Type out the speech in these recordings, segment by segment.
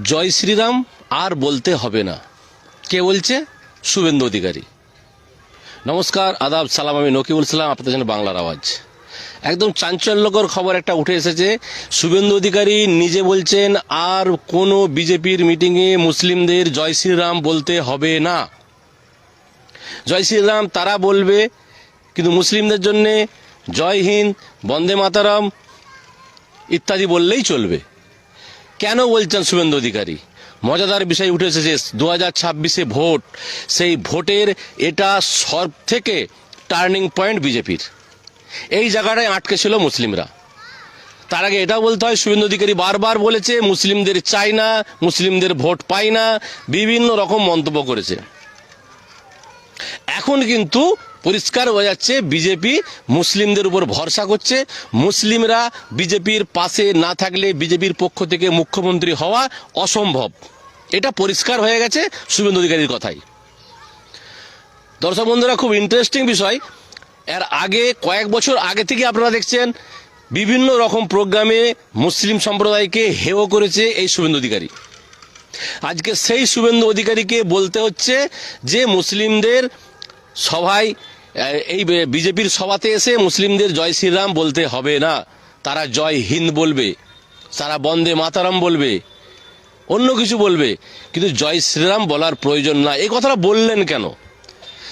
জয় শ্রীরাম আর বলতে হবে না। কে বলছে? শুভেন্দু অধিকারী। নমস্কার, আদাব, সালাম, আমি নকিবুল সালাম, আপনাদের জন্য বাংলার আওয়াজ। একদম চাঞ্চল্যকর খবর একটা উঠে এসেছে। শুভেন্দু অধিকারী নিজে বলছেন, আর কোনো বিজেপির মিটিংয়ে মুসলিমদের জয় শ্রীরাম বলতে হবে না। জয় শ্রীরাম তারা বলবে, কিন্তু মুসলিমদের জন্যে জয় হিন্দ, বন্দে মাতারাম ইত্যাদি বললেই চলবে। কেন বলছেন শুভেন্দু অধিকারী? মজাদার বিষয় উঠে এসেছে দু হাজার ছাব্বিশে ভোট, সেই ভোটের এটা সব থেকে টার্নিং পয়েন্ট বিজেপির। এই জায়গাটায় আটকে ছিল মুসলিমরা। তার আগে এটাও বলতে হয়, শুভেন্দু অধিকারী বারবার বলেছে, মুসলিমদের চাই না, মুসলিমদের ভোট পায় না, বিভিন্ন রকম মন্তব্য করেছে। এখন কিন্তু পরিষ্কার হয়ে যাচ্ছে। বিজেপি মুসলিমদের উপর ভরসা করছে। মুসলিমরা বিজেপির পাশে না থাকলে বিজেপির পক্ষ থেকে মুখ্যমন্ত্রী হওয়া অসম্ভব। এটা পরিষ্কার হয়ে গেছে শুভেন্দু অধিকারীর কথাই। দর্শক বন্ধুরা, খুব ইন্টারেস্টিং বিষয়। এর আগে, কয়েক বছর আগে থেকে আপনারা দেখছেন, বিভিন্ন রকম প্রোগ্রামে মুসলিম সম্প্রদায়কে হেয় করেছে এই শুভেন্দু অধিকারী। আজকে সেই শুভেন্দু অধিকারীকে বলতে হচ্ছে যে, মুসলিমদের সভায় এই বিজেপির সভাতে এসে মুসলিমদের জয় শ্রীরাম বলতে হবে না। তারা জয় হিন্দ বলবে, তারা বন্দে মাতারাম বলবে, অন্য কিছু বলবে। কিন্তু জয় শ্রীরাম বলার প্রয়োজন না। এই কথাটা বললেন কেন?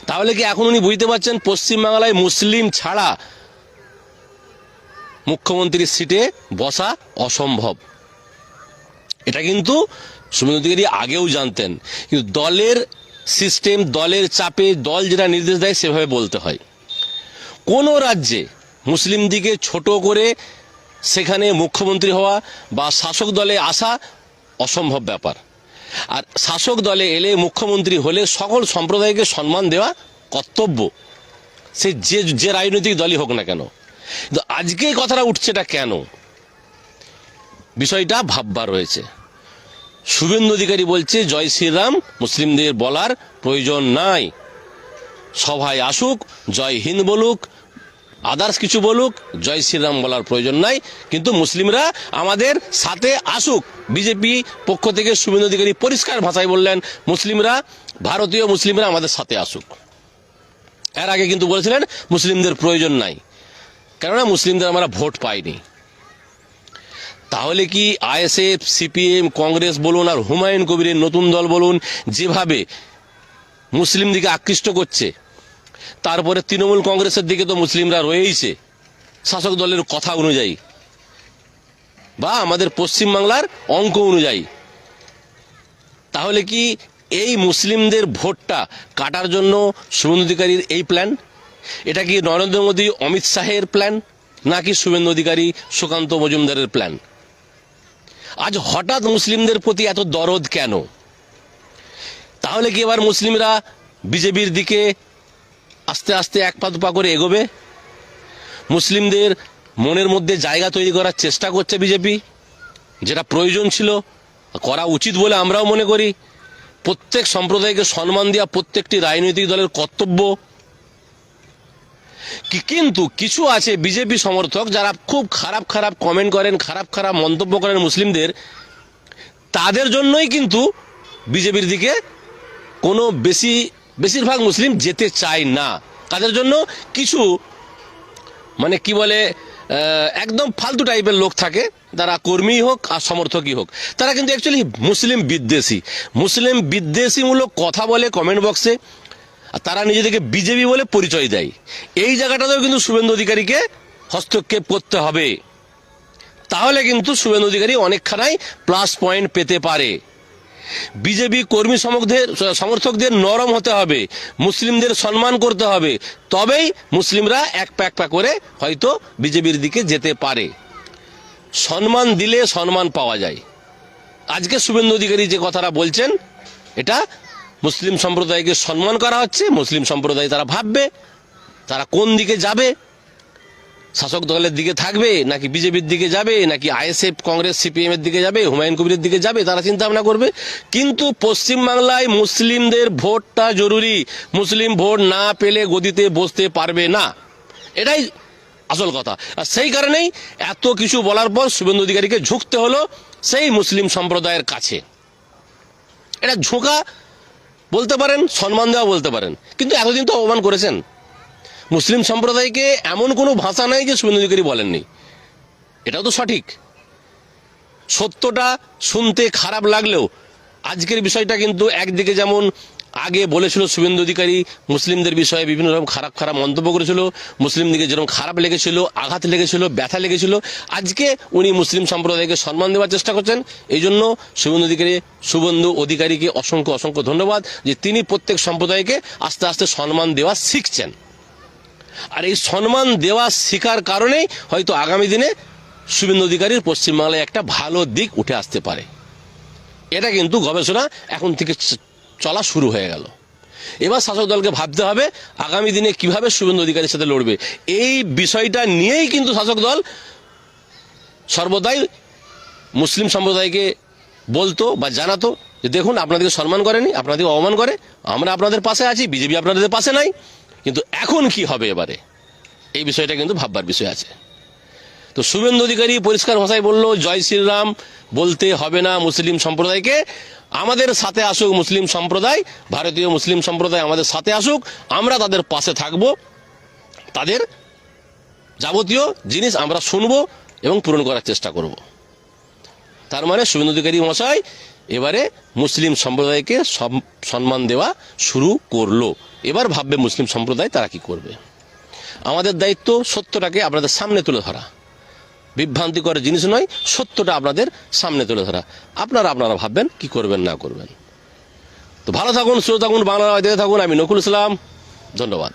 তাহলে কি এখন উনি বুঝতে পারছেন পশ্চিমবাংলায় মুসলিম ছাড়া মুখ্যমন্ত্রীর সিটে বসা অসম্ভব? এটা কিন্তু অধিকারী আগেও জানতেন। কিন্তু দলের সিস্টেম, দলের চাপে, দল যেটা নির্দেশ দেয়, সেভাবে বলতে হয়। কোনো রাজ্যে মুসলিম দিকে ছোট করে সেখানে মুখ্যমন্ত্রী হওয়া বা শাসক দলে আসা অসম্ভব ব্যাপার। আর শাসক দলে এলে মুখ্যমন্ত্রী হলে সকল সম্প্রদায়কে সম্মান দেওয়া কর্তব্য। সে যে যে রাজনৈতিক দলই হোক না কেন। কিন্তু আজকে কথাটা উঠছে এটা কেন? বিষয়টা ভাববার রয়েছে। শুভেন্দু অধিকারী বলছে, জয় শ্রীরাম, মুসলিমদের বলার প্রয়োজন নাই। সভায় আসুক, জয় হিন্দ বলুক, আদার্স কিছু বলুক, জয় শ্রীরাম বলার প্রয়োজন নাই। কিন্তু মুসলিমরা আমাদের সাথে আসুক। বিজেপি পক্ষ থেকে শুভেন্দু অধিকারী পরিষ্কার ভাষায় বললেন, মুসলিমরা, ভারতীয় মুসলিমরা আমাদের সাথে আসুক। এর আগে কিন্তু বলেছিলেন, মুসলিমদের প্রয়োজন নাই। কেননা মুসলিমদের আমরা ভোট পাইনি। তাহলে কি আইএসএফ, সিপিএম, কংগ্রেস বলুন আর হুমায়ুন কবিরের নতুন দল বলুন যেভাবে মুসলিম দিকে আকৃষ্ট করছে, তারপরে তৃণমূল কংগ্রেসের দিকে তো মুসলিমরা রয়েইছে, শাসক দলের কথা অনুযায়ী বা আমাদের পশ্চিমবাংলার অঙ্ক অনুযায়ী। তাহলে কি এই মুসলিমদের ভোটটা কাটার জন্য শুভেন্দু অধিকারীর এই প্ল্যান? এটা কি নরেন্দ্র মোদী, অমিত শাহের প্ল্যান নাকি শুভেন্দু অধিকারী, সুকান্ত মজুমদারের প্ল্যান? আজ হঠাৎ মুসলিমদের প্রতি এত দরদ কেন? তাহলে কি এবার মুসলিমরা বিজেপির দিকে আস্তে আস্তে এক পা দুপা করে এগোবে? মুসলিমদের মনের মধ্যে জায়গা তৈরি করার চেষ্টা করছে বিজেপি। যেটা প্রয়োজন ছিল, করা উচিত বলে আমরাও মনে করি। প্রত্যেক সম্প্রদায়কে সম্মান দেওয়া প্রত্যেকটি রাজনৈতিক দলের কর্তব্য কিন্তু কিছু আছে বিজেপি সমর্থক যারা খুব খারাপ খারাপ কমেন্ট করেন, খারাপ খারাপ মন্তব্য করেন মুসলিমদের। তাদের জন্যই কিন্তু বিজেপির দিকে কোনো বেশি, বেশিরভাগ মুসলিম যেতে চায় না। তাদের জন্য কিছু মানে কি বলে একদম ফালতু টাইপের লোক থাকে, তারা কর্মী হোক আর সমর্থকই হোক। তারা কিন্তু অ্যাকচুয়ালি মুসলিম বিদ্বেষী। মুসলিম বিদ্বেষীমূলক কথা বলে কমেন্ট বক্সে আর তারা নিজেদেরকে বিজেপি বলে পরিচয় দেয়। এই জায়গাটাতেও কিন্তু শুভেন্দু অধিকারীকে হস্তক্ষেপ করতে হবে। তাহলে কিন্তু শুভেন্দু অধিকারী অনেকখানাই প্লাস পয়েন্ট পেতে পারে। বিজেপি কর্মী সমর্থকদের সমর্থকদের নরম হতে হবে। মুসলিমদের সম্মান করতে হবে। তবেই মুসলিমরা এক পা এক পা করে হয়তো বিজেপির দিকে যেতে পারে। সম্মান দিলে সম্মান পাওয়া যায়। আজকে শুভেন্দু অধিকারী যে কথাটা বলছেন, এটা মুসলিম সম্প্রদায়কে সম্মান করা হচ্ছে, মুসলিম সম্প্রদায় তারা ভাববে, তারা কোন দিকে যাবে? শাসক দলের দিকে থাকবে, নাকি বিজেপির দিকে যাবে, নাকি আইএসএফ, কংগ্রেস, সিপিএম এর দিকে যাবে, হুমায়ুন কবিরের দিকে যাবে, তারা চিন্তা ভাবনা করবে। কিন্তু পশ্চিমবাংলায় মুসলিমদের ভোটটা জরুরি। মুসলিম ভোট না পেলে গদিতে বসতে পারবে না। এটাই আসল কথা। আর সেই কারণেই এত কিছু বলার পর শুভেন্দু অধিকারীকে ঝুঁকতে হলো সেই মুসলিম সম্প্রদায়ের কাছে। এটা ঝোঁকা বলতে পারেন, সম্মান দেওয়া বলতে পারেন, কিন্তু এতদিন তো অপমান করেছেন। মুসলিম সম্প্রদায়কে এমন কোনো ভাষা নাই যে শুভেন্দু অধিকারী বলেননি। এটাও তো সঠিক। সত্যটা শুনতে খারাপ লাগলেও আজকের বিষয়টা কিন্তু একদিকে যেমন আগে বলেছিল শুভেন্দু অধিকারী মুসলিমদের বিষয়ে বিভিন্ন রকম খারাপ খারাপ মন্তব্য করেছিল মুসলিমদিকে যেরকম খারাপ লেগেছিল, আঘাত লেগেছিল, ব্যথা লেগেছিল, আজকে উনি মুসলিম সম্প্রদায়কে সম্মান দেওয়ার চেষ্টা করছেন। এই জন্য শুভেন্দু অধিকারী, শুভেন্দু অধিকারীকে অসংখ্য অসংখ্য ধন্যবাদ যে তিনি প্রত্যেক সম্প্রদায়কে আস্তে আস্তে সম্মান দেওয়া শিখছেন। আর এই সম্মান দেওয়া শেখার কারণেই হয়তো আগামী দিনে শুভেন্দু অধিকারীর পশ্চিমবাংলায় একটা ভালো দিক উঠে আসতে পারে। এটা কিন্তু গবেষণা এখন থেকে চলা শুরু হয়ে গেল। এবার শাসক দলকে ভাবতে হবে, আগামী দিনে কীভাবে শুভেন্দু অধিকারীর সাথে লড়বে? এই বিষয়টা নিয়েই কিন্তু শাসক দল সর্বদাই মুসলিম সম্প্রদায়কে বলতো বা জানাতো যে দেখুন, আপনাদেরকে সম্মান করেনি, আপনাদেরকে অপমান করে, আমরা আপনাদের পাশে আছি, বিজেপি আপনাদের পাশে নাই, কিন্তু এখন কি হবে এবারে? এই বিষয়টা কিন্তু ভাববার বিষয় আছে। তো শুভেন্দু অধিকারী পরিষ্কার ভাষায় বলল, জয় শ্রীরাম, বলতে হবে না মুসলিম সম্প্রদায়কে। আমাদের সাথে আসুক মুসলিম সম্প্রদায়, ভারতীয় মুসলিম সম্প্রদায় আমাদের সাথে আসুক, আমরা তাদের পাশে থাকব। তাদের যাবতীয় জিনিস আমরা শুনব এবং পূরণ করার চেষ্টা করব। তার মানে শুভেন্দু অধিকারী মশাই এবারে মুসলিম সম্প্রদায়কে সম- সম্মান দেওয়া শুরু করল। এবার ভাববে মুসলিম সম্প্রদায় তারা কি করবে। আমাদের দায়িত্ব সত্যটাকে আপনাদের সামনে তুলে ধরা। বিভ্রান্তিকর জিনিস নয়, সত্যটা আপনাদের সামনে তুলে ধরা। আপনারা আপনারা ভাববেন, কি করবেন, না করবেন। তো ভালো থাকুন, সুস্থ থাকুন বাংলা দেখে থাকুন। আমি নকুল ইসলাম, ধন্যবাদ।